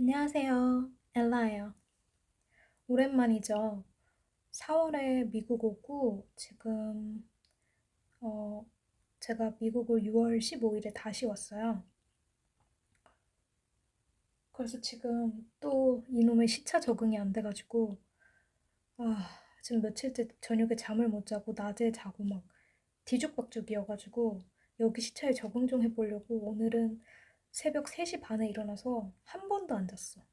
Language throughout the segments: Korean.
안녕하세요. 엘라예요. 오랜만이죠. 4월에 미국 오고 지금 어 제가 미국을 6월 15일에 다시 왔어요. 그래서 지금 또 이놈의 시차 적응이 안 돼가지고 아 지금 며칠째 저녁에 잠을 못 자고 낮에 자고 막 뒤죽박죽이어가지고 여기 시차에 적응 좀 해보려고 오늘은 새벽 3시 반에 일어나서 한 번도 안 잤어.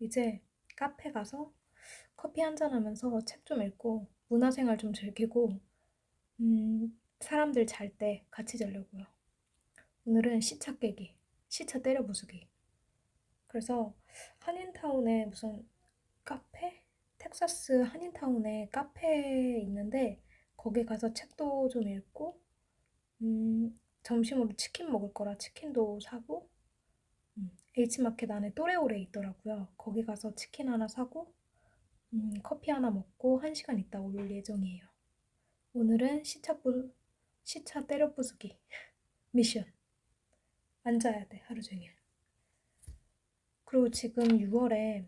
이제 카페 가서 커피 한 잔 하면서 책 좀 읽고 문화생활 좀 즐기고 음, 사람들 잘 때 같이 자려고요. 오늘은 시차 깨기, 시차 때려 부수기. 그래서 한인타운에 무슨 카페? 텍사스 한인타운에 카페 있는데 거기 가서 책도 좀 읽고 음, 점심으로 치킨 먹을 거라 치킨도 사고 음, H마켓 안에 또레오레 있더라고요. 거기 가서 치킨 하나 사고 음, 커피 하나 먹고 한 시간 있다 올 예정이에요. 오늘은 시차 부, 시차 때려 부수기 미션. 앉아야 돼 하루 종일. 그리고 지금 6월에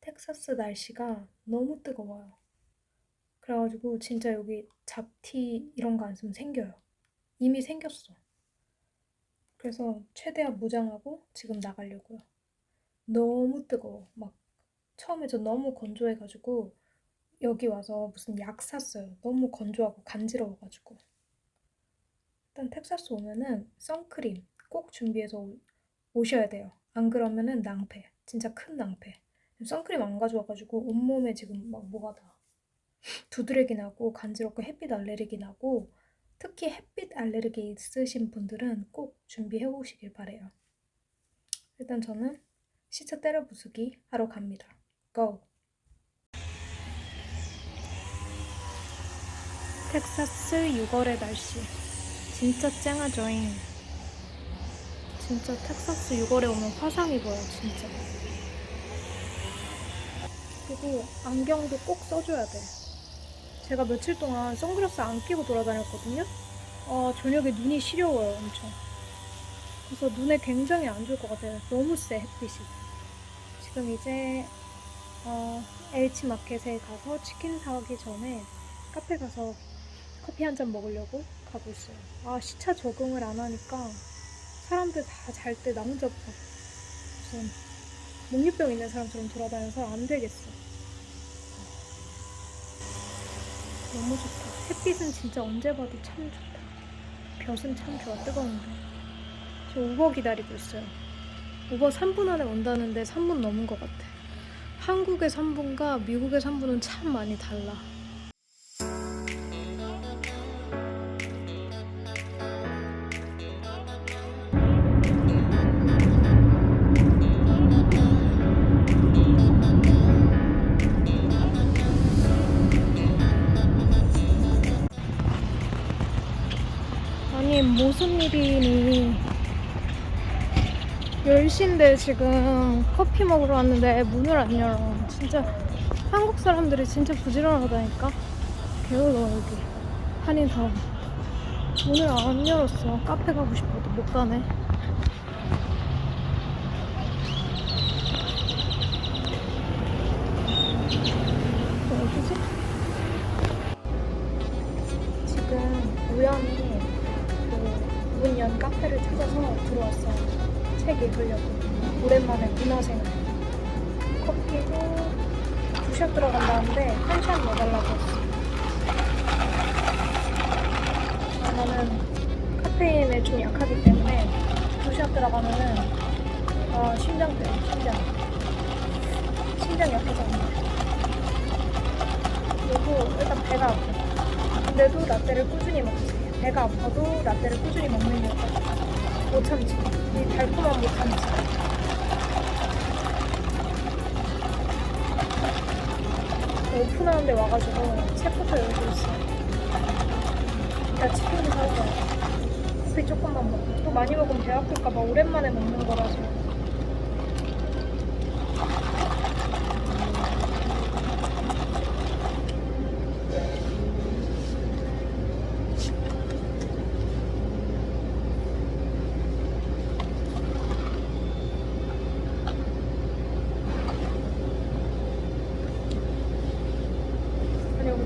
텍사스 날씨가 너무 뜨거워요. 그래가지고 진짜 여기 잡티 이런 거 안 쓰면 생겨요. 이미 생겼어. 그래서 최대한 무장하고 지금 나가려고요. 너무 뜨거워. 막 처음에 저 너무 건조해가지고 여기 와서 무슨 약 샀어요. 너무 건조하고 간지러워가지고. 일단 텍사스 오면은 선크림 꼭 준비해서 오- 오셔야 돼요. 안 그러면은 낭패. 진짜 큰 낭패. 선크림 안 가져와가지고 온몸에 지금 막 뭐가 다 두드러기 나고 간지럽고 햇빛 알레르기 나고 특히 햇빛 알레르기 있으신 분들은 꼭 준비해 오시길 바래요. 일단 저는 시차 때려 부수기 하러 갑니다. 고! 텍사스 6월의 날씨 진짜 쨍하죠잉. 진짜 텍사스 6월에 오면 화상 입어요, 진짜. 그리고 안경도 꼭 써줘야 돼. 제가 며칠 동안 선글라스 안 끼고 돌아다녔거든요. 아, 저녁에 눈이 시려워요, 엄청. 그래서 눈에 굉장히 안 좋을 것 같아요. 너무 세, 햇빛이. 지금 이제, 어, H마켓에 가서 치킨 사기 전에 카페 가서 커피 한 잔 먹으려고 가고 있어요. 아, 시차 적응을 안 하니까 사람들 다 잘 때 나 혼자 무슨 목류병 있는 사람처럼 돌아다녀서 안 되겠어. 너무 좋다. 햇빛은 진짜 언제 봐도 참 좋다. 볕은 참 좋아, 뜨거운데. 저 우버 기다리고 있어요. 우버 3분 안에 온다는데 3분 넘은 것 같아. 한국의 3분과 미국의 3분은 참 많이 달라. 무슨 일이니. 10시인데 지금 커피 먹으러 왔는데 문을 안 열어. 진짜 한국 사람들이 진짜 부지런하다니까? 게을러 여기. 한인타운 문을 안 열었어. 카페 가고 싶어도 못 가네 오랜만에 문화생활. 커피도 두샷 들어간다는데 한 샷 넣어달라고 했어. 아, 나는 카페인에 좀 약하기 때문에 두샷 들어가면은 아, 심장 때려, 심장. 심장 약해서. 그리고 일단 배가 아파. 근데도 라떼를 꾸준히 먹지. 배가 아파도 라떼를 꾸준히 먹는 여자. 못 참지. 이 달콤한 못 참지. 오픈하는데 와가지고 책부터 열고 있어. 나 치킨도 사올 거야. 커피 조금만 먹고. 또 많이 먹으면 배 아플까봐 오랜만에 먹는 거라서.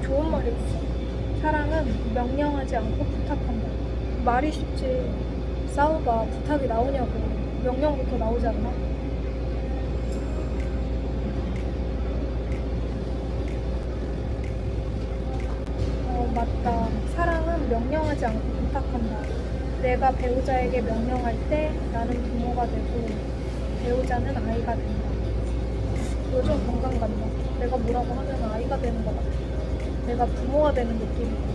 좋은 말이 있어. 사랑은 명령하지 않고 부탁한다. 말이 쉽지. 싸워봐. 부탁이 나오냐고. 명령부터 나오지 않나? 어, 맞다. 사랑은 명령하지 않고 부탁한다. 내가 배우자에게 명령할 때 나는 부모가 되고 배우자는 아이가 된다. 요즘 공감 간다. 내가 뭐라고 하면 아이가 되는 것 같아. 내가 부모가 되는 느낌이야.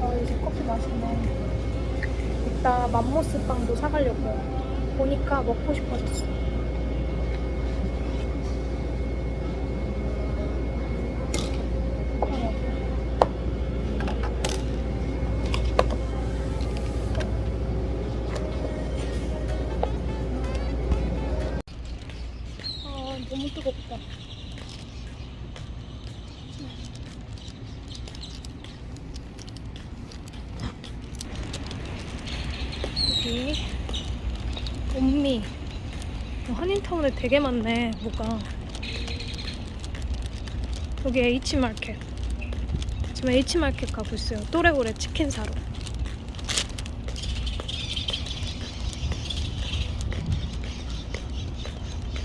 아, 이제 커피 마시네. 이따 맘모스 빵도 사가려고요. 보니까 먹고 싶어졌어. 여기 온미. 한인타운에 되게 많네 뭐가. 여기 H마켓. 지금 H마켓 가고 있어요. 또래고래 치킨 사러.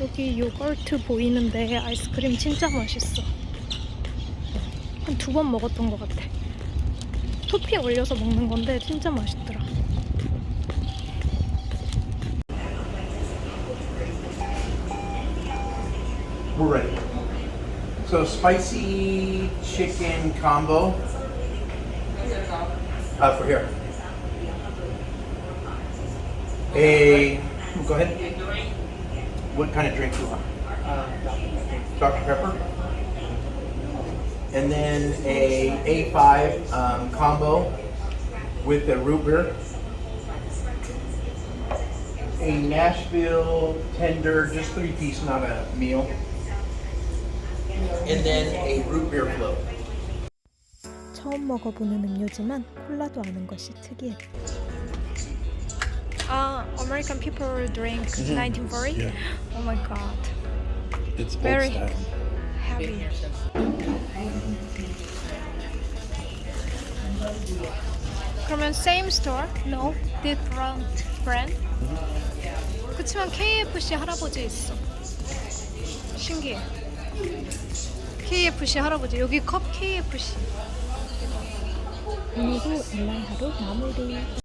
여기 요거트 보이는데 아이스크림 진짜 맛있어. 한 두 번 먹었던 것 같아. 토핑 올려서 먹는 건데 진짜 맛있더라 We're ready. So spicy chicken combo. Uh, for here. A, go ahead. What kind of drink do you want? Dr. Pepper. And then a A5 um, combo with the root beer. A Nashville tender, just three piece, not a meal And then a root beer float. 처음 먹어보는 음료지만 콜라도 아는 것이 특이해. 아, American people drink 1940. Yeah. Oh my god, It's old Very- style. heavy. 그러면 same store? No, different brand. 그치만 KFC 할아버지 있어. 신기해. KFC 할아버지 여기 컵 KFC. 오늘도 온라인 하루 마무리.